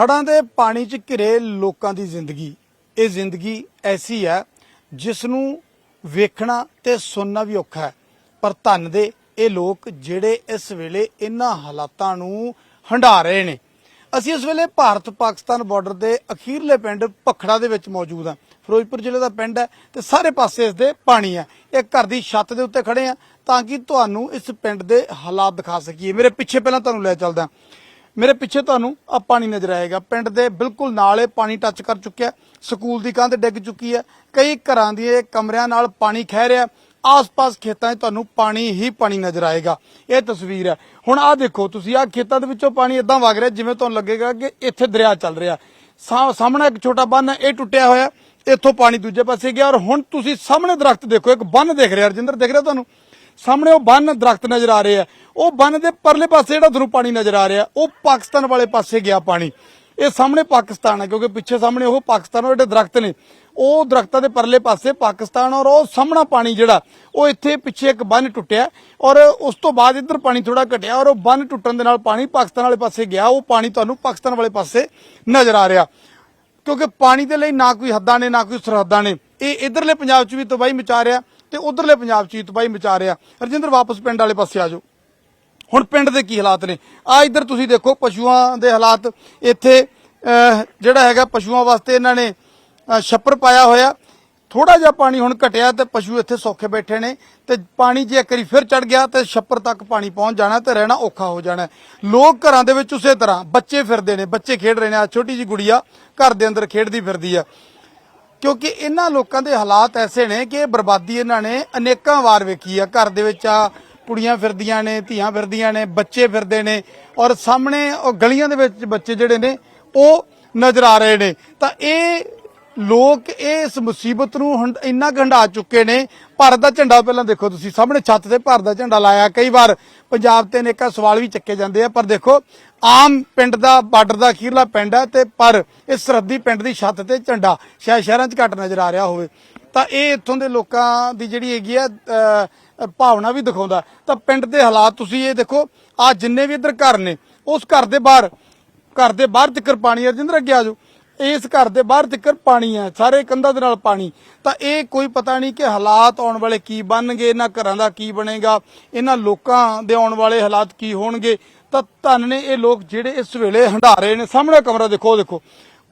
ਹੜਾਂ ਦੇ ਪਾਣੀ 'ਚ ਘਿਰੇ ਲੋਕਾਂ ਦੀ ਜ਼ਿੰਦਗੀ। ਇਹ ਜ਼ਿੰਦਗੀ ਐਸੀ ਹੈ ਜਿਸ ਨੂੰ ਵੇਖਣਾ ਤੇ ਸੁਣਨਾ ਵੀ ਔਖਾ ਹੈ। ਪਰ ਧੰਨ ਦੇ ਇਹ ਲੋਕ ਜਿਹੜੇ ਇਸ ਵੇਲੇ ਇਹਨਾਂ ਹਾਲਾਤਾਂ ਨੂੰ ਹੰਢਾ ਰਹੇ ਨੇ। ਅਸੀਂ ਇਸ ਵੇਲੇ ਭਾਰਤ ਪਾਕਿਸਤਾਨ ਬਾਰਡਰ ਦੇ ਅਖੀਰਲੇ ਪਿੰਡ ਭਖੜਾ ਦੇ ਵਿੱਚ ਮੌਜੂਦ ਹਾਂ। ਫਿਰੋਜ਼ਪੁਰ ਜ਼ਿਲ੍ਹੇ ਦਾ ਪਿੰਡ ਹੈ ਤੇ ਸਾਰੇ ਪਾਸੇ ਇਸ ਦੇ ਪਾਣੀ ਹੈ। ਇਹ ਘਰ ਦੀ ਛੱਤ ਦੇ ਉੱਤੇ ਖੜੇ ਆ ਤਾਂ ਕਿ ਤੁਹਾਨੂੰ ਇਸ ਪਿੰਡ ਦੇ ਹਾਲਾਤ ਦਿਖਾ ਸਕੀਏ। ਮੇਰੇ ਪਿੱਛੇ ਪਹਿਲਾਂ ਤੁਹਾਨੂੰ ਲੈ ਚੱਲਦਾ ਮੇਰੇ ਪਿੱਛੇ ਤੁਹਾਨੂੰ ਆ ਪਾਣੀ ਨਜ਼ਰ ਆਏਗਾ। ਪਿੰਡ ਦੇ ਬਿਲਕੁਲ ਨਾਲ ਇਹ ਪਾਣੀ ਟੱਚ ਕਰ ਚੁੱਕਿਆ ਸਕੂਲ ਦੀ ਕੰਧ ਡਿੱਗ ਚੁੱਕੀ ਹੈ। ਕਈ ਘਰਾਂ ਦੇ ਕਮਰਿਆਂ ਨਾਲ ਪਾਣੀ ਖਹਿ ਰਿਹਾ ਆਸ-ਪਾਸ ਖੇਤਾਂ 'ਚ ਤੁਹਾਨੂੰ ਪਾਣੀ ਹੀ ਪਾਣੀ ਨਜ਼ਰ ਆਏਗਾ। ਇਹ ਤਸਵੀਰ ਹੈ। ਹੁਣ ਆਹ ਦੇਖੋ, ਤੁਸੀਂ ਆਹ ਖੇਤਾਂ ਦੇ ਵਿੱਚੋਂ ਪਾਣੀ ਇਦਾਂ ਵਗ ਰਿਹਾ ਜਿਵੇਂ ਤੁਹਾਨੂੰ ਲੱਗੇਗਾ ਕਿ ਇੱਥੇ ਦਰਿਆ ਚੱਲ ਰਿਹਾ ਸਾਹਮਣੇ ਇੱਕ ਛੋਟਾ ਬੰਨ ਹੈ, ਇਹ ਟੁੱਟਿਆ ਹੋਇਆ ਇੱਥੋਂ ਪਾਣੀ ਦੂਜੇ ਪਾਸੇ ਗਿਆ ਔਰ ਹੁਣ ਤੁਸੀਂ ਸਾਹਮਣੇ ਦਰਖਤ ਦੇਖੋ, ਇੱਕ ਬੰਨ ਦੇਖ ਰਿਹਾ। ਰਜਿੰਦਰ ਦਿਖ ਰਿਹਾ ਤੁਹਾਨੂੰ? ਸਾਹਮਣੇ ਉਹ ਬੰਨ ਦਰਖਤ ਨਜ਼ਰ ਆ ਰਹੇ ਆ। ਉਹ ਬੰਨ ਦੇ ਪਰਲੇ ਪਾਸੇ ਜਿਹੜਾ ਤੁਹਾਨੂੰ ਪਾਣੀ ਨਜ਼ਰ ਆ ਰਿਹਾ, ਉਹ ਪਾਕਿਸਤਾਨ ਵਾਲੇ ਪਾਸੇ ਗਿਆ ਪਾਣੀ। ਇਹ ਸਾਹਮਣੇ ਪਾਕਿਸਤਾਨ ਹੈ ਕਿਉਂਕਿ ਪਿੱਛੇ ਸਾਹਮਣੇ ਉਹ ਪਾਕਿਸਤਾਨ ਉਹ ਜਿਹੜੇ ਦਰਖਤ ਨੇ, ਉਹ ਦਰਖਤਾਂ ਦੇ ਪਰਲੇ ਪਾਸੇ ਪਾਕਿਸਤਾਨ ਔਰ ਉਹ ਸਾਹਮਣਾ ਪਾਣੀ ਜਿਹੜਾ, ਉਹ ਇੱਥੇ ਪਿੱਛੇ ਇੱਕ ਬੰਨ ਟੁੱਟਿਆ ਔਰ ਉਸ ਤੋਂ ਬਾਅਦ ਇੱਧਰ ਪਾਣੀ ਥੋੜਾ ਘਟਿਆ ਔਰ ਉਹ ਬੰਨ ਟੁੱਟਣ ਦੇ ਨਾਲ ਪਾਣੀ ਪਾਕਿਸਤਾਨ ਵਾਲੇ ਪਾਸੇ ਗਿਆ, ਉਹ ਪਾਣੀ ਤੁਹਾਨੂੰ ਪਾਕਿਸਤਾਨ ਵਾਲੇ ਪਾਸੇ ਨਜ਼ਰ ਆ ਰਿਹਾ। ਕਿਉਂਕਿ ਪਾਣੀ ਦੇ ਲਈ ਨਾ ਕੋਈ ਹੱਦਾਂ ਨੇ, ਨਾ ਕੋਈ ਸਰਹੱਦਾਂ ਨੇ। ਇਹ ਇਧਰਲੇ ਪੰਜਾਬ 'ਚ ਵੀ ਤਬਾਹੀ ਮਚਾ ਰਿਹਾ ਤੇ ਉਧਰਲੇ ਪੰਜਾਬ 'ਚ ਵੀ ਮਚਾ ਰਿਹਾ। ਰਜਿੰਦਰ, ਵਾਪਸ ਪਿੰਡ ਵਾਲੇ ਪਾਸੇ ਆ ਜਾਓ। ਹੁਣ ਪਿੰਡ ਦੇ ਕੀ ਹਾਲਾਤ ਨੇ? ਆ ਇੱਧਰ ਤੁਸੀਂ ਦੇਖੋ, ਪਸ਼ੂਆਂ ਦੇ ਹਾਲਾਤ। ਇੱਥੇ ਜਿਹੜਾ ਹੈਗਾ ਪਸ਼ੂਆਂ ਵਾਸਤੇ ਇਹਨਾਂ ਨੇ ਛੱਪਰ ਪਾਇਆ ਹੋਇਆ। ਥੋੜਾ ਜਿਹਾ ਪਾਣੀ ਹੁਣ ਘਟਿਆ ਤੇ ਪਸ਼ੂ ਇੱਥੇ ਸੌਖੇ ਬੈਠੇ ਨੇ। ਤੇ ਪਾਣੀ ਜੇ ਇੱਕ ਵਾਰੀ ਫਿਰ ਚੜ ਗਿਆ ਤੇ ਛੱਪਰ ਤੱਕ ਪਾਣੀ ਪਹੁੰਚ ਜਾਣਾ ਤੇ ਰਹਿਣਾ ਔਖਾ ਹੋ ਜਾਣਾ। ਲੋਕ ਘਰਾਂ ਦੇ ਵਿੱਚ ਉਸੇ ਤਰ੍ਹਾਂ ਬੱਚੇ ਫਿਰਦੇ ਨੇ, ਬੱਚੇ ਖੇਡ ਰਹੇ ਨੇ। ਆ ਛੋਟੀ ਜੀ ਗੁੜੀਆ ਘਰ ਦੇ ਅੰਦਰ ਖੇਡਦੀ ਫਿਰਦੀ ਆ। ਕਿਉਂਕਿ ਇਹਨਾਂ ਲੋਕਾਂ ਦੇ ਹਾਲਾਤ ਐਸੇ ਨੇ ਕਿ ਇਹ ਬਰਬਾਦੀ ਇਹਨਾਂ ਨੇ ਅਨੇਕਾਂ ਵਾਰ ਵੇਖੀ ਆ। ਘਰ ਦੇ ਵਿੱਚ ਆ, ਕੁੜੀਆਂ ਫਿਰਦੀਆਂ ਨੇ, ਧੀਆਂ ਫਿਰਦੀਆਂ ਨੇ, ਬੱਚੇ ਫਿਰਦੇ ਨੇ ਔਰ ਸਾਹਮਣੇ ਉਹ ਗਲੀਆਂ ਦੇ ਵਿੱਚ ਬੱਚੇ ਜਿਹੜੇ ਨੇ, ਉਹ ਨਜ਼ਰ ਆ ਰਹੇ ਨੇ। ਤਾਂ ਇਹ ਲੋਕ ਇਸ ਮੁਸੀਬਤ ਨੂੰ ਹੰਡ- ਇੰਨਾ ਕੁ ਹੰਢਾ ਚੁੱਕੇ ਨੇ। ਭਾਰਤ ਦਾ ਝੰਡਾ ਪਹਿਲਾਂ ਦੇਖੋ ਤੁਸੀਂ, ਸਾਹਮਣੇ ਛੱਤ ਤੇ ਭਾਰਤ ਦਾ ਝੰਡਾ ਲਾਇਆ ਕਈ ਵਾਰ। ਪੰਜਾਬ ਤੇ ਅਨੇਕਾਂ ਸਵਾਲ ਵੀ ਚੱਕੇ ਜਾਂਦੇ ਆ। ਪਰ ਦੇਖੋ ਆਮ ਪਿੰਡ ਦਾ ਬਾਰਡਰ ਦਾ ਅਖੀਰਲਾ ਪਿੰਡ ਹੈ ਤੇ ਪਰ ਇਸ ਸਰਹੱਦੀ ਪਿੰਡ ਦੀ ਛੱਤ ਤੇ ਝੰਡਾ ਸ਼ਾਇਦ ਸ਼ਹਿਰਾਂ 'ਚ ਘੱਟ ਨਜ਼ਰ ਆ ਰਿਹਾ ਹੋਵੇ। ਤਾਂ ਇਹ ਇੱਥੋਂ ਦੇ ਲੋਕਾਂ ਦੀ ਜਿਹੜੀ ਹੈਗੀ ਆ ਭਾਵਨਾ ਵੀ ਦਿਖਾਉਂਦਾ। ਤਾਂ ਪਿੰਡ ਦੇ ਹਾਲਾਤ ਤੁਸੀਂ ਇਹ ਦੇਖੋ, ਆ ਜਿੰਨੇ ਵੀ ਇੱਧਰ ਘਰ ਨੇ, ਉਸ ਘਰ ਦੇ ਬਾਹਰ, ਘਰ ਦੇ ਬਾਹਰ ਤੱਕ ਪਾਣੀ ਹੈ। ਰਜਿੰਦਰ, ਅੱਗੇ ਆ ਜਾਓ। ਇਸ ਘਰ ਦੇ ਬਾਹਰ ਤੱਕ ਪਾਣੀ ਹੈ, ਸਾਰੇ ਕੰਧਾਂ ਦੇ ਨਾਲ ਪਾਣੀ। ਤਾਂ ਇਹ ਕੋਈ ਪਤਾ ਨਹੀਂ ਕਿ ਹਾਲਾਤ ਆਉਣ ਵਾਲੇ ਕੀ ਬਣਨਗੇ, ਇਹਨਾਂ ਘਰਾਂ ਦਾ ਕੀ ਬਣੇਗਾ, ਇਹਨਾਂ ਲੋਕਾਂ ਦੇ ਆਉਣ ਵਾਲੇ ਹਾਲਾਤ ਕੀ ਹੋਣਗੇ। ਤਾਂ ਧੰਨ ਨੇ ਇਹ ਲੋਕ ਜਿਹੜੇ ਇਸ ਵੇਲੇ ਹੰਢਾ ਨੇ, ਸਾਹਮਣੇ ਕਮਰਾ ਦੇਖੋ ਦੇਖੋ।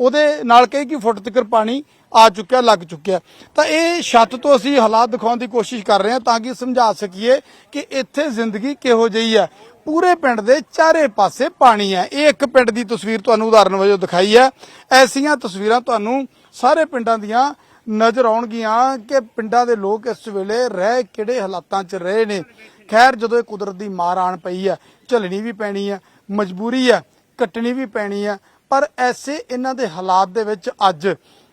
ਉਹਦੇ ਨਾਲ ਕਈ ਕੀ ਫੁੱਟ ਤੱਕ ਪਾਣੀ ਆ ਚੁੱਕਿਆ, ਲੱਗ ਚੁੱਕਿਆ। ਤਾਂ ਇਹ ਛੱਤ ਤੋਂ ਅਸੀਂ ਹਾਲਾਤ ਦਿਖਾਉਣ ਦੀ ਕੋਸ਼ਿਸ਼ ਕਰ ਰਹੇ ਹਾਂ ਤਾਂ ਕਿ ਸਮਝਾ ਸਕੀਏ ਕਿ ਇੱਥੇ ਜ਼ਿੰਦਗੀ ਕਿਹੋ ਜਿਹੀ ਹੈ। ਪੂਰੇ ਪਿੰਡ ਦੇ ਚਾਰੇ ਪਾਸੇ ਪਾਣੀ ਹੈ। ਇਹ ਇੱਕ ਪਿੰਡ ਦੀ ਤਸਵੀਰ ਤੁਹਾਨੂੰ ਉਦਾਹਰਨ ਵਜੋਂ ਦਿਖਾਈ ਹੈ। ਐਸੀਆਂ ਤਸਵੀਰਾਂ ਤੁਹਾਨੂੰ ਸਾਰੇ ਪਿੰਡਾਂ ਦੀਆਂ ਨਜ਼ਰ ਆਉਣਗੀਆਂ ਕਿ ਪਿੰਡਾਂ ਦੇ ਲੋਕ ਇਸ ਵੇਲੇ ਰਹਿ ਕਿਹੜੇ ਹਾਲਾਤਾਂ 'ਚ ਰਹੇ ਨੇ। ਖੈਰ ਜਦੋਂ ਇਹ ਕੁਦਰਤ ਦੀ ਮਾਰ ਆਣ ਪਈ ਹੈ ਝੱਲਣੀ ਵੀ ਪੈਣੀ ਹੈ ਮਜਬੂਰੀ ਹੈ ਕੱਟਣੀ ਵੀ ਪੈਣੀ ਹੈ ਪਰ ਐਸੇ ਇਹਨਾਂ ਦੇ ਹਾਲਾਤ ਦੇ ਵਿੱਚ ਅੱਜ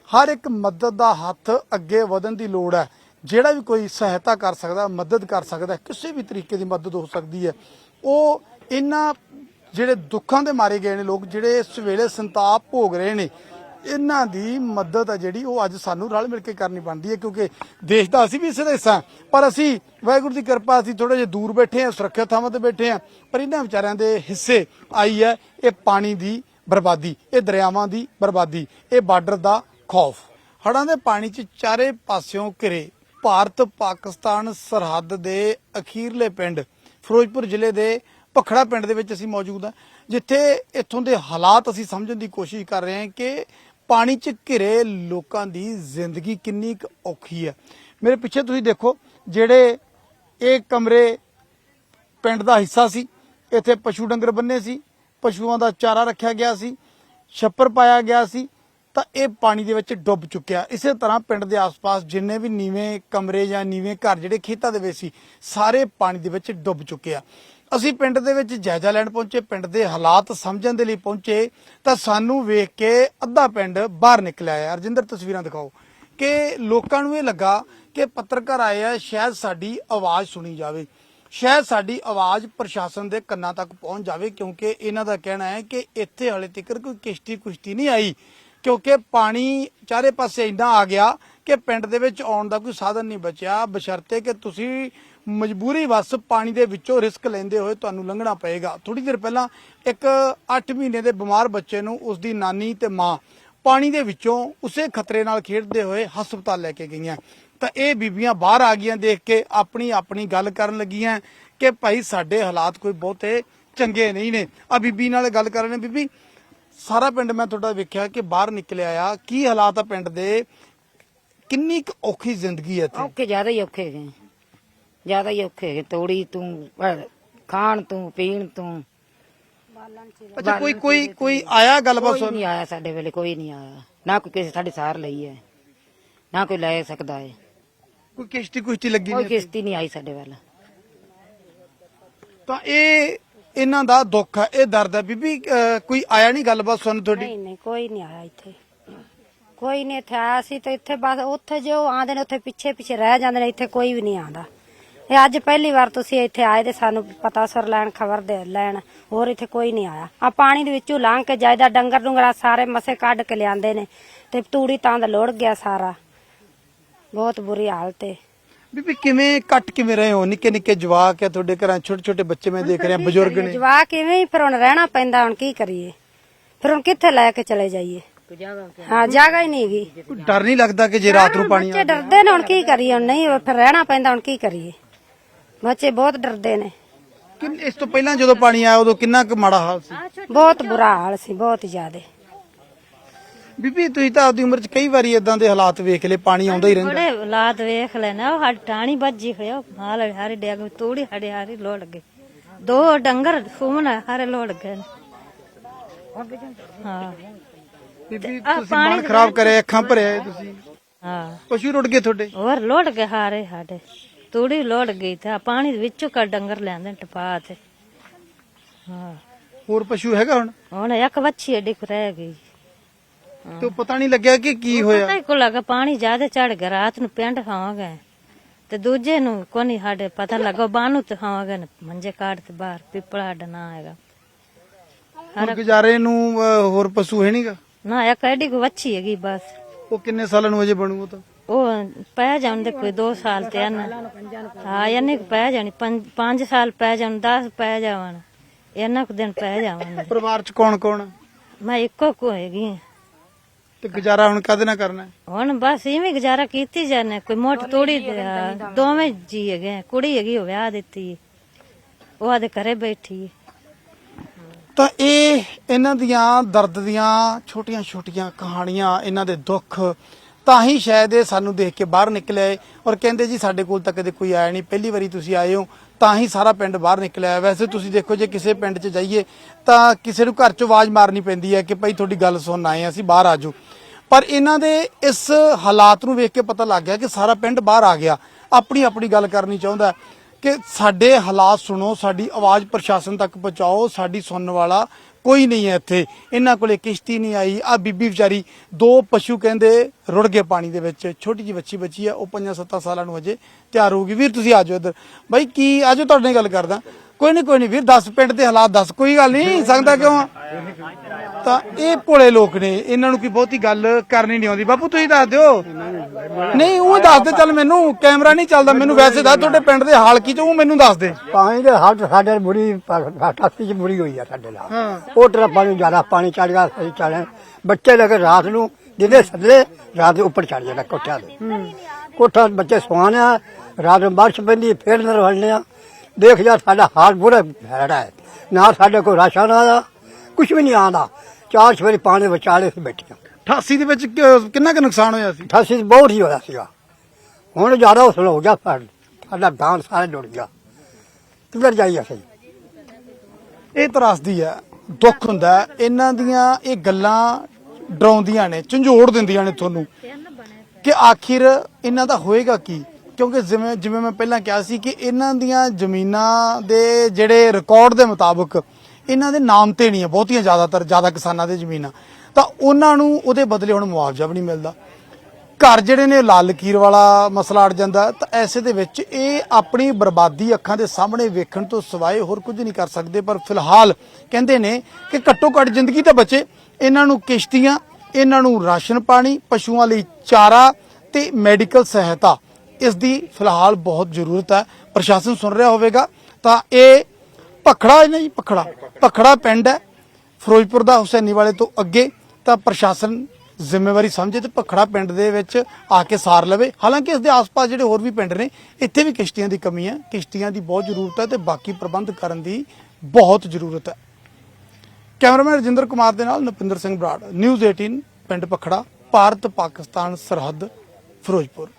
ਹਰ ਇੱਕ ਮਦਦ ਦਾ ਹੱਥ ਅੱਗੇ ਵਧਣ ਦੀ ਲੋੜ ਹੈ ਜਿਹੜਾ ਵੀ ਕੋਈ ਸਹਾਇਤਾ ਕਰ ਸਕਦਾ, ਮਦਦ ਕਰ ਸਕਦਾ, ਕਿਸੇ ਵੀ ਤਰੀਕੇ ਦੀ ਮਦਦ ਹੋ ਸਕਦੀ ਹੈ ਉਹ ਇਹਨਾਂ ਜਿਹੜੇ ਦੁੱਖਾਂ ਦੇ ਮਾਰੇ ਗਏ ਨੇ ਲੋਕ, ਜਿਹੜੇ ਇਸ ਵੇਲੇ ਸੰਤਾਪ ਭੋਗ ਰਹੇ ਨੇ ਇਹਨਾਂ ਦੀ ਮਦਦ ਆ ਜਿਹੜੀ ਉਹ ਅੱਜ ਸਾਨੂੰ ਰਲ ਮਿਲ ਕੇ ਕਰਨੀ ਬਣਦੀ ਹੈ, ਕਿਉਂਕਿ ਦੇਸ਼ ਦਾ ਅਸੀਂ ਵੀ ਇਸੇ ਦਾ ਹਿੱਸਾ ਪਰ ਅਸੀਂ ਵਾਹਿਗੁਰੂ ਦੀ ਕਿਰਪਾ, ਅਸੀਂ ਥੋੜੇ ਜਿਹਾ ਦੂਰ ਬੈਠੇ ਹਾਂ ਸੁਰੱਖਿਅਤ ਥਾਵਾਂ ਤੇ ਬੈਠੇ ਹਾਂ, ਪਰ ਇਹਨਾਂ ਵਿਚਾਰਿਆਂ ਦੇ ਹਿੱਸੇ ਆਈ ਹੈ ਇਹ ਪਾਣੀ ਦੀ ਬਰਬਾਦੀ, ਇਹ ਦਰਿਆਵਾਂ ਦੀ ਬਰਬਾਦੀ, ਇਹ ਬਾਰਡਰ ਦਾ ਖੌਫ। ਹੜ੍ਹਾਂ ਦੇ ਪਾਣੀ 'ਚ ਚਾਰੇ ਪਾਸਿਓਂ ਘਿਰੇ। ਭਾਰਤ, ਪਾਕਿਸਤਾਨ, ਸਰਹੱਦ ਦੇ ਅਖੀਰਲੇ ਪਿੰਡ, ਫਿਰੋਜ਼ਪੁਰ ਜ਼ਿਲ੍ਹੇ ਦੇ ਭਖੜਾ ਪਿੰਡ ਦੇ ਵਿੱਚ ਅਸੀਂ ਮੌਜੂਦ ਆ ਜਿੱਥੇ ਇੱਥੋਂ ਦੇ ਹਾਲਾਤ ਅਸੀਂ ਸਮਝਣ ਦੀ ਕੋਸ਼ਿਸ਼ ਕਰ ਰਹੇ ਹਾਂ ਕਿ ਪਾਣੀ 'ਚ ਘਿਰੇ ਲੋਕਾਂ ਦੀ ਜ਼ਿੰਦਗੀ ਕਿੰਨੀ ਕੁ ਔਖੀ ਹੈ। ਮੇਰੇ ਪਿੱਛੇ ਤੁਸੀਂ ਦੇਖੋ, ਜਿਹੜੇ ਇਹ ਕਮਰੇ ਪਿੰਡ ਦਾ ਹਿੱਸਾ ਸੀ, ਇੱਥੇ ਪਸ਼ੂ ਡੰਗਰ ਬੰਨੇ ਸੀ, ਪਸ਼ੂਆਂ ਦਾ ਚਾਰਾ ਰੱਖਿਆ ਗਿਆ ਸੀ, ਛੱਪਰ ਪਾਇਆ ਗਿਆ ਸੀ, ਤਾਂ ਇਹ ਪਾਣੀ ਦੇ ਵਿੱਚ ਡੁੱਬ ਚੁੱਕਿਆ। ਇਸੇ ਤਰ੍ਹਾਂ ਪਿੰਡ ਦੇ ਆਸ-ਪਾਸ ਜਿੰਨੇ ਵੀ ਨੀਵੇਂ ਕਮਰੇ ਜਾਂ ਨੀਵੇਂ ਘਰ ਜਿਹੜੇ ਖੇਤਾਂ ਦੇ ਵਿੱਚ ਸੀ, ਸਾਰੇ ਪਾਣੀ ਦੇ ਵਿੱਚ ਡੁੱਬ ਚੁੱਕੇ ਆ। ਅਸੀਂ ਪਿੰਡ ਦੇ ਵਿੱਚ ਜਾਇਜ਼ਾ ਲੈਣ ਪਹੁੰਚੇ, ਪਿੰਡ ਦੇ ਹਾਲਾਤ ਸਮਝਣ ਦੇ ਲਈ ਪਹੁੰਚੇ, ਤਾਂ ਸਾਨੂੰ ਵੇਖ ਕੇ ਅੱਧਾ ਪਿੰਡ ਬਾਹਰ ਨਿਕਲਿਆ ਆ ਅਰਜਿੰਦਰ ਤਸਵੀਰਾਂ ਦਿਖਾਓ। ਕਿ ਲੋਕਾਂ ਨੂੰ ਇਹ ਲੱਗਾ ਕਿ ਪੱਤਰਕਾਰ ਆਏ ਆ, ਸ਼ਾਇਦ ਸਾਡੀ ਆਵਾਜ਼ ਸੁਣੀ ਜਾਵੇ। ਸ਼ਾਇਦ ਸਾਡੀ ਆਵਾਜ਼ ਪ੍ਰਸ਼ਾਸਨ ਦੇ ਕੰਨਾਂ ਤੱਕ ਪਹੁੰਚ ਜਾਵੇ, ਕਿਉਂਕਿ ਇਹਨਾਂ ਦਾ ਕਹਿਣਾ ਹੈ ਕਿ ਇੱਥੇ ਹਲੇ ਤੱਕ ਕੋਈ ਕਿਸ਼ਤੀ ਕੁਸ਼ਤੀ ਨਹੀਂ ਆਈ, ਕਿਉਂਕਿ ਪਾਣੀ ਚਾਰੇ ਪਾਸੇ ਇੰਨਾ ਆ ਗਿਆ ਕਿ ਪਿੰਡ ਦੇ ਵਿੱਚ ਆਉਣ ਦਾ ਕੋਈ ਸਾਧਨ ਨਹੀਂ ਬਚਿਆ। ਬਸ਼ਰਤੇ ਕਿ ਤੁਸੀਂ ਮਜਬੂਰੀ ਵਸ ਪਾਣੀ ਦੇ ਵਿੱਚੋਂ ਰਿਸਕ ਲੈਂਦੇ ਹੋਏ ਤੁਹਾਨੂੰ ਲੰਘਣਾ ਪਏਗਾ। ਥੋੜੀ ਦੇਰ ਪਹਿਲਾਂ ਇੱਕ 8 ਮਹੀਨੇ ਦੇ ਬਿਮਾਰ ਬੱਚੇ ਨੂੰ ਉਸ ਦੀ ਨਾਨੀ ਤੇ ਮਾਂ ਪਾਣੀ ਦੇ ਵਿੱਚੋਂ ਉਸੇ ਖਤਰੇ ਨਾਲ ਖੇਡਦੇ ਹੋਏ ਹਸਪਤਾਲ ਲੈ ਕੇ ਗਈਆਂ। ਤਾਂ ਇਹ ਬੀਬੀਆਂ ਬਾਹਰ ਆ ਗਈਆਂ ਦੇਖ ਕੇ ਆਪਣੀ ਆਪਣੀ ਗੱਲ ਕਰਨ ਲੱਗੀਆਂ ਕਿ ਭਾਈ ਸਾਡੇ ਹਾਲਾਤ ਕੋਈ ਬਹੁਤੇ ਚੰਗੇ ਨਹੀਂ ਨੇ। ਆ ਬੀਬੀ ਨਾਲ ਗੱਲ ਕਰ ਰਹੇ ਨੇ ਬੀਬੀ। ਸਾਰਾ ਪਿੰਡ ਮੈਂ ਤੁਹਾਡਾ ਵੇਖਿਆ ਕਿ ਬਾਹਰ ਨਿਕਲਿਆ ਆ। ਕੀ ਹਾਲਾਤ ਆ ਪਿੰਡ ਦੇ? ਕਿੰਨੀ ਕੁ ਔਖੀ ਜ਼ਿੰਦਗੀ ਹੈ ਇੱਥੇ? ਔਖੇ ਜ਼ਿਆਦਾ ਹੀ ਔਖੇ ਹੈਗੇ। ਜ਼ਿਆਦਾ ਹੀ ਔਖੇ ਹੈਗੇ। ਤੋੜੀ ਤੂੰ ਅਹ, ਖਾਣ ਤੂੰ ਪੀਣ ਤੂੰ। ਅੱਛਾ ਕੋਈ ਕੋਈ ਕੋਈ ਆਇਆ ਗੱਲਬਾਤ ਕੋਈ ਸੁਣ ਨਹੀਂ ਆਇਆ ਸਾਡੇ ਵੇਲੇ ਕੋਈ ਨਹੀਂ ਆਇਆ। ਨਾ ਕੋਈ ਕਿਸੇ ਸਾਡੀ ਸਾਰ ਲਈ ਹੈ। ਨਾ ਕੋਈ ਲੈ ਸਕਦਾ ਹੈ। ਕੋਈ ਕਿਸ਼ਤੀ ਕੁਸ਼ਤੀ ਲੱਗੀ ਕੋਈ ਨਹੀਂ ਕਿਸ਼ਤੀ ਨਹੀਂ ਆਈ ਸਾਡੇ ਵੱਲ। ਤਾਂ ਇਹ ਇਹਨਾਂ ਦਾ ਦੁੱਖ ਹੈ ਇਹ ਦਰਦ ਹੈ। ਬੀਬੀ ਅਹ, ਕੋਈ ਆਇਆ ਨਹੀਂ ਗੱਲਬਾਤ ਸੁਣ ਤੁਹਾਡੀ? ਨਹੀਂ ਨਹੀਂ ਕੋਈ ਨਹੀਂ ਆਇਆ ਇੱਥੇ। ਕੋਈ ਨਹੀਂ ਇੱਥੇ ਆਇਆ ਸੀ ਤੇ ਇੱਥੇ ਬਸ ਉੱਥੇ ਜੋ ਆਂਦੇ ਨੇ ਉੱਥੇ ਪਿੱਛੇ ਪਿੱਛੇ ਰਹਿ ਜਾਂਦੇ ਨੇ ਇੱਥੇ ਕੋਈ ਵੀ ਨਹੀਂ ਆਂਦਾ ਇਹ ਅੱਜ ਪਹਿਲੀ ਵਾਰ ਤੁਸੀਂ ਇੱਥੇ ਆਏ ਤੇ ਸਾਨੂੰ ਪਤਾ ਸਰ ਲੈਣ ਖਬਰ ਦੇ ਲੈਣ ਹੋਰ ਇੱਥੇ ਕੋਈ ਨਹੀਂ ਆਇਆ। ਆ ਪਾਣੀ ਦੇ ਵਿੱਚੋਂ ਲੰਘ ਕੇ ਜਾਇਦਾ ਡੰਗਰ ਡੁੰਗਰਾ ਸਾਰੇ ਮਸੇ ਕੱਢ ਕੇ ਲਿਆਂਦੇ ਨੇ ਤੇ ਤੂੜੀ ਤਾਂ ਦਾ ਲੋੜ ਗਿਆ ਸਾਰਾ। ਬਹੁਤ ਬੁਰੀ ਹਾਲਤ ਹੈ ਬੀਬੀ ਕਿਵੇਂ ਕੱਟ ਕਿਵੇਂ ਰਹੇ ਹੋ? ਨਿੱਕੇ ਨਿੱਕੇ ਜਵਾਕ ਹੈ ਤੁਹਾਡੇ ਘਰਾਂ ਛੋਟੇ ਛੋਟੇ ਬੱਚੇ ਮੈਂ ਦੇਖ ਰਿਹਾ ਬਜ਼ੁਰਗ ਨੇ। ਜਵਾ ਕਿਵੇਂ ਹੀ ਫਿਰ ਹੁਣ ਰਹਿਣਾ ਪੈਂਦਾ ਹੁਣ ਕੀ ਕਰੀਏ? ਫਿਰ ਹੁਣ ਕਿੱਥੇ ਲੈ ਕੇ ਚਲੇ ਜਾਈਏ? ਹਾਂ ਜਗ੍ਹਾ ਹੀ ਨਹੀਂ ਹੈਗੀ ਕੋਈ ਡਰ ਨਹੀਂ ਲੱਗਦਾ ਕਿ ਜੇ ਰਾਤ ਨੂੰ ਪਾਣੀ ਆ ਬੱਚੇ ਡਰਦੇ ਨੇ ਹੁਣ ਕੀ ਕਰੀਏ? ਹੁਣ ਨਹੀਂ ਫਿਰ ਰਹਿਣਾ ਪੈਂਦਾ ਹੁਣ ਕੀ ਕਰੀਏ? ਬੱਚੇ ਬਹੁਤ ਡਰਦੇ ਨੇ। ਕਿ ਇਸ ਤੋਂ ਪਹਿਲਾਂ ਜਦੋਂ ਪਾਣੀ ਆਇਆ ਉਦੋਂ ਕਿੰਨਾ ਕੁ ਮਾੜਾ ਹਾਲ ਸੀ? ਬਹੁਤ ਬੁਰਾ ਹਾਲ ਸੀ ਬਹੁਤ ਜ਼ਿਆਦੇ। ਬੀਬੀ ਤੁਸੀਂ ਤਾਂ ਆਪਦੀ ਉਮਰ 'ਚ ਕਈ ਵਾਰੀ ਇਦਾਂ ਦੇ ਹਾਲਾਤ ਵੇਖ ਲਏ ਪਾਣੀ ਆਉਂਦਾ ਹੀ ਰਹਿੰਦਾ। ਬੜੇ ਔਲਾਦ ਵੇਖ ਲੈਣਾ ਉਹ ਹੱਡ ਟਾਣੀ ਵੱਜੀ ਹੋਇਆ ਮਾਲ ਹਾਰੇ ਡਿਆਗ ਤੂੜੀ ਹੜੇ ਹਾਰੇ ਲੋੜ ਗਏ ਦੋ ਡੰਗਰ ਫੂਨ ਹਾਰੇ ਲੋੜ ਗਏ। ਹਾਂ। ਬੀਬੀ ਤੁਸੀਂ ਮਨ ਖਰਾਬ ਕਰਿਆ ਅੱਖਾਂ ਭਰਿਆ ਤੁਸੀਂ। ਹਾਂ। ਪਸ਼ੂ ਰੁੜ ਗਏ ਤੁਹਾਡੇ? ਹੋਰ ਲੋੜ ਗਏ ਹਾਰੇ ਸਾਡੇ। ਤੂੜੀ ਲੋੜ ਗਈ ਤੇ ਆਹ ਪਾਣੀ ਦੇ ਵਿੱਚੋਂ ਕਾ ਡੰਗਰ ਲੈਂਦੇ ਟਪਾ ਤੇ। ਹਾਂ। ਹੋਰ ਪਸ਼ੂ ਹੈਗਾ ਹੁਣ? ਹੁਣ ਇੱਕ ਵੱਛੀ ਏਡੀ ਕੁ ਰਹਿ ਗਈ। ਤੇ ਉਹ ਪਤਾ ਨਹੀਂ ਲੱਗਿਆ ਕਿ ਕੀ ਹੋਇਆ? ਪਤਾ ਹੀ ਕੋ ਲੱਗਾ ਪਾਣੀ ਜ਼ਿਆਦਾ ਚੜ ਗਿਆ ਰਾਤ ਨੂੰ ਪਿੰਡ ਖਾਵਾਂਗੇ। ਤੇ ਦੂਜੇ ਨੂੰ ਕੋਨੀ ਸਾਡੇ ਪਤਾ ਲੱਗਾ ਬਾਨੂ ਤੇ ਖਾਵਾਂਗੇ ਮੰਜੇ ਕਾੜ ਤੇ ਬਾਹਰ ਪਿੱਪਲਾ ਸਾਡਾ ਨਾਂ ਹੈਗਾ। ਹੁਣ ਗੁਜ਼ਾਰੇ ਨੂੰ ਅਹ, ਹੋਰ ਪਸ਼ੂ ਹੈ ਨਹੀਂਗਾ ਨਾ ਇੱਕ ਐਡੀ ਕੋ ਵੱਛੀ ਹੈਗੀ ਬਸ ਉਹ ਕਿੰਨੇ ਸਾਲਾਂ ਨੂੰ ਅਜੇ ਬਣੂ ਉਹ ਤਾਂ ਉਹ ਪੈ ਜਾਂਦੇ ਕੋਈ 2 ਸਾਲ ਤੇ ਹਨ ਹਾਂ ਇਹਨੇ ਕੁ ਪੈ ਜਾਣੀ 5 ਸਾਲ ਪੈ ਜਾਣ 10 ਪੈ ਜਾਵਣ ਇਹਨਾਂ ਕੁ ਦਿਨ ਪੈ ਜਾਵਣ ਪਰਿਵਾਰ 'ਚ ਕੌਣ ਕੌਣ ਆ? ਮੈਂ ਇੱਕੋ ਕੋ ਹੈਗੀ ਹਾਂ। ਤੇ ਗੁਜ਼ਾਰਾ ਹੁਣ ਕਾਹਦੇ ਨਾਲ ਕਰਨਾ ਹੈ? ਹੁਣ ਬਸ ਇਵੇਂ ਗੁਜ਼ਾਰਾ ਕੀਤੀ ਜਾਨੇ ਕੋਈ ਮੋਟ ਤੋੜੀ ਦੇ ਦੋਵੇਂ ਜੀ ਹੈਗੇ ਕੁੜੀ ਹੈਗੀ ਉਹ ਵਿਆਹ ਦਿੱਤੀ ਉਹ ਆਦੇ ਘਰੇ ਬੈਠੀ ਹੈ। ਤਾਂ ਇਹ ਇਹਨਾਂ ਦੀਆਂ ਦਰਦ ਦੀਆਂ ਛੋਟੀਆਂ-ਛੋਟੀਆਂ ਕਹਾਣੀਆਂ, ਇਹਨਾਂ ਦੇ ਦੁੱਖ, ਤਾਂ ਹੀ ਸ਼ਾਇਦ ਇਹ ਸਾਨੂੰ ਦੇਖ ਕੇ ਬਾਹਰ ਨਿਕਲੇ ਔਰ ਕਹਿੰਦੇ ਜੀ, ਸਾਡੇ ਕੋਲ ਤਾਂ ਕਦੇ ਕੋਈ ਆਇਆ ਨਹੀਂ। ਪਹਿਲੀ ਵਾਰੀ ਤੁਸੀਂ ਆਏ ਹੋ, ਤਾਂ ਹੀ ਸਾਰਾ ਪਿੰਡ ਬਾਹਰ ਨਿਕਲਿਆ ਵੈਸੇ ਤੁਸੀਂ ਦੇਖੋ, ਜੇ ਕਿਸੇ ਪਿੰਡ 'ਚ ਜਾਈਏ, ਤਾਂ ਕਿਸੇ ਨੂੰ ਘਰ 'ਚੋਂ ਆਵਾਜ਼ ਮਾਰਨੀ ਪੈਂਦੀ ਹੈ ਕਿ ਭਾਈ ਤੁਹਾਡੀ ਗੱਲ ਸੁਣਨ ਆਏ ਅਸੀਂ ਬਾਹਰ ਆ ਜਾਓ। ਪਰ ਇਹਨਾਂ ਦੇ ਇਸ ਹਾਲਾਤ ਨੂੰ ਵੇਖ ਕੇ ਪਤਾ ਲੱਗ ਗਿਆ ਕਿ ਸਾਰਾ ਪਿੰਡ ਬਾਹਰ ਆ ਗਿਆ। ਆਪਣੀ ਆਪਣੀ ਗੱਲ ਕਰਨੀ ਚਾਹੁੰਦਾ। ਕਿ ਸਾਡੇ ਹਾਲਾਤ ਸੁਣੋ, ਸਾਡੀ ਆਵਾਜ਼ ਪ੍ਰਸ਼ਾਸਨ ਤੱਕ ਪਹੁੰਚਾਓ, ਸਾਡੀ ਸੁਣਨ ਵਾਲਾ ਕੋਈ ਨਹੀਂ ਹੈ ਇੱਥੇ। ਇਹਨਾਂ ਕੋਲੇ ਕਿਸ਼ਤੀ ਨਹੀਂ ਆਈ। ਆ ਬੀਬੀ ਵਿਚਾਰੀ ਦੋ ਪਸ਼ੂ ਕਹਿੰਦੇ ਰੁੜ ਗਏ ਪਾਣੀ ਦੇ ਵਿੱਚ। ਛੋਟੀ ਜਿਹੀ ਬੱਚੀ ਬੱਚੀ ਆ, ਉਹ 5-7 ਸਾਲਾਂ ਨੂੰ ਅਜੇ ਤਿਆਰ ਹੋਊਗੀ। ਵੀਰ, ਤੁਸੀਂ ਆਜੋ ਇੱਧਰ। ਬਾਈ, ਕੀ ਆਜੋ ਤੁਹਾਡੇ ਨਾਲ ਗੱਲ ਕਰਦਾ? ਕੋਈ ਨਹੀਂ ਕੋਈ ਨਹੀਂ ਵੀਰ, ਦੱਸ ਪਿੰਡ ਦੇ ਹਾਲਾਤ ਦੱਸ। ਕੋਈ ਗੱਲ ਨਹੀਂ ਸੰਗਦਾ ਕਿਉਂ ਤਾਂ ਇਹ ਭੋਲੇ ਲੋਕ ਨੇ ਇਹਨਾਂ ਨੂੰ ਕੀ ਬਹੁਤੀ ਗੱਲ ਕਰਨੀ ਨਹੀਂ ਆਉਂਦੀ। ਬਾਪੂ ਤੁਸੀਂ ਦੱਸ ਦਿਓ। ਨਹੀਂ ਉਹ ਦੱਸ ਦੇ ਚੱਲ ਮੈਨੂੰ ਕੈਮਰਾ ਨਹੀਂ ਚੱਲਦਾ ਮੈਨੂੰ ਵੈਸੇ ਦੱਸ ਤੁਹਾਡੇ ਪਿੰਡ ਦੇ ਹਾਲ ਕੀ ਚ ਉਹ ਮੈਨੂੰ ਦੱਸ ਦੇ। ਪਾਣੀ ਦੇ ਹਾਲਤ ਸਾਡੇ ਬੁਰੀ ਟਾਸੀ ਚ ਬੁਰੀ ਹੋਈ ਆ ਸਾਡੇ ਨਾਲ। ਉਹ ਤਰ੍ਹਾਂ ਪਾਣੀ ਜ਼ਿਆਦਾ ਪਾਣੀ ਚੜ ਗਿਆ ਸਹੀ ਚੜੇ ਬੱਚੇ ਲਗੇ ਰਾਤ ਨੂੰ ਜਿਹਦੇ ਸੱਦੇ ਰਾਤ ਦੇ ਉੱਪਰ ਚੜ ਜਾਂਦਾ ਕੋਠਿਆਂ ਦੇ ਕੋਠਾ ਬੱਚੇ ਸਵਾਨਿਆ ਰਾਤ ਨੂੰ ਬਾਰਿਸ਼ ਪੈਂਦੀ ਫੇਰ ਨਰਵਲਨੇ ਆ। ਦੇਖ ਜਾ ਸਾਡਾ ਹਾਲ ਬੁਰਾ ਹੈ। ਨਾ ਸਾਡੇ ਕੋਲ ਰਾਸ਼ਨ ਆਦਾ ਕੁਝ ਵੀ ਨਹੀਂ ਆਉਂਦਾ। ਚਾਰ ਸਵੇਰੇ ਪਾਣੀ ਵਿਚਾਲੇ ਸੀ ਬੈਠੇ 88 ਦੇ ਵਿੱਚ ਕਿ- ਕਿੰਨਾ ਕੁ ਨੁਕਸਾਨ ਹੋਇਆ ਸੀ? ਠਾਸੀ ਬਹੁਤ ਹੀ ਹੋਇਆ ਸੀਗਾ। ਹੁਣ ਜ਼ਿਆਦਾ ਹੌਸਲਾ ਹੋ ਗਿਆ ਸਾਡਾ ਸਾਡਾ ਦਾਨ ਸਾਰਾ ਜੁੜ ਗਿਆ। ਕਿੱਧਰ ਜਾਈਏ ਅਸੀਂ? ਇਹ ਤਰਾਸਦੀ ਹੈ। ਦੁੱਖ ਹੁੰਦਾ ਹੈ। ਇਹਨਾਂ ਦੀਆਂ ਇਹ ਗੱਲਾਂ ਡਰਾਉਂਦੀਆਂ ਨੇ ਝੰਜੋੜ ਦਿੰਦੀਆਂ ਨੇ ਤੁਹਾਨੂੰ ਕਿ ਆਖਿਰ ਇਹਨਾਂ ਦਾ ਹੋਏਗਾ ਕੀ? ਕਿਉਂਕਿ ਜਿਵੇਂ ਜਿਵੇਂ ਮੈਂ ਪਹਿਲਾਂ ਕਿਹਾ ਸੀ ਕਿ ਇਹਨਾਂ ਦੀਆਂ ਜ਼ਮੀਨਾਂ ਦੇ ਜਿਹੜੇ ਰਿਕਾਰਡ ਦੇ ਮੁਤਾਬਕ ਇਹਨਾਂ ਦੇ ਨਾਮ ਤੇ ਨਹੀਂ ਹੈ ਬਹੁਤੀਆਂ ਜ਼ਿਆਦਾਤਰ, ਜ਼ਿਆਦਾ ਕਿਸਾਨਾਂ ਦੇ ਜ਼ਮੀਨਾਂ। ਤਾਂ ਉਹਨਾਂ ਨੂੰ ਉਹਦੇ ਬਦਲੇ ਹੁਣ ਮੁਆਵਜ਼ਾ ਵੀ ਨਹੀਂ ਮਿਲਦਾ। ਘਰ ਜਿਹੜੇ ਨੇ ਲਾਲ ਲਕੀਰ ਵਾਲਾ ਮਸਲਾ ਅੜ ਜਾਂਦਾ, ਤਾਂ ਐਸੇ ਦੇ ਵਿੱਚ ਇਹ ਆਪਣੀ ਬਰਬਾਦੀ ਅੱਖਾਂ ਦੇ ਸਾਹਮਣੇ ਵੇਖਣ ਤੋਂ ਸਿਵਾਏ ਹੋਰ ਕੁਝ ਨਹੀਂ ਕਰ ਸਕਦੇ। ਪਰ ਫਿਲਹਾਲ ਕਹਿੰਦੇ ਨੇ ਕਿ ਘੱਟੋ ਘੱਟ ਜ਼ਿੰਦਗੀ ਤਾਂ ਬਚੇ। ਇਹਨਾਂ ਨੂੰ ਕਿਸ਼ਤੀਆਂ, ਇਹਨਾਂ ਨੂੰ ਰਾਸ਼ਨ ਪਾਣੀ, ਪਸ਼ੂਆਂ ਲਈ ਚਾਰਾ ਤੇ ਮੈਡੀਕਲ ਸਹਾਇਤਾ। ਇਸ ਦੀ ਫਿਲਹਾਲ ਬਹੁਤ ਜ਼ਰੂਰਤ ਹੈ। ਪ੍ਰਸ਼ਾਸਨ ਸੁਣ ਰਿਹਾ ਹੋਵੇਗਾ। ਤਾਂ ਇਹ ਪਖੜਾ ਨਹੀਂ ਪਖੜਾ ਪਖੜਾ ਪਿੰਡ ਹੈ। ਫਿਰੋਜ਼ਪੁਰ ਦਾ ਹੁਸੈਨੀ ਵਾਲੇ ਤੋਂ ਅੱਗੇ ਤਾਂ ਪ੍ਰਸ਼ਾਸਨ ਜ਼ਿੰਮੇਵਾਰੀ ਸਮਝੇ ਤੇ ਪਖੜਾ ਪਿੰਡ ਦੇ ਵਿੱਚ ਆ ਕੇ ਸਾਰ ਲਵੇ। ਹਾਲਾਂਕਿ ਇਸ ਦੇ ਆਸ-ਪਾਸ ਜਿਹੜੇ ਹੋਰ ਵੀ ਪਿੰਡ ਨੇ, ਇੱਥੇ ਵੀ ਕਿਸ਼ਤੀਆਂ ਦੀ ਕਮੀ ਹੈ। ਕਿਸ਼ਤੀਆਂ ਦੀ ਬਹੁਤ ਜ਼ਰੂਰਤ ਹੈ ਤੇ ਬਾਕੀ ਪ੍ਰਬੰਧ ਕਰਨ ਦੀ ਬਹੁਤ ਜ਼ਰੂਰਤ ਹੈ। ਕੈਮਰਾਮੈਨ ਰਜਿੰਦਰ ਕੁਮਾਰ ਦੇ ਨਾਲ ਨਪਿੰਦਰ ਸਿੰਘ ਬਰਾੜ, ਨਿਊਜ਼ 18 ਪਿੰਡ ਪਖੜਾ ਭਾਰਤ ਪਾਕਿਸਤਾਨ ਸਰਹੱਦ, ਫਿਰੋਜ਼ਪੁਰ।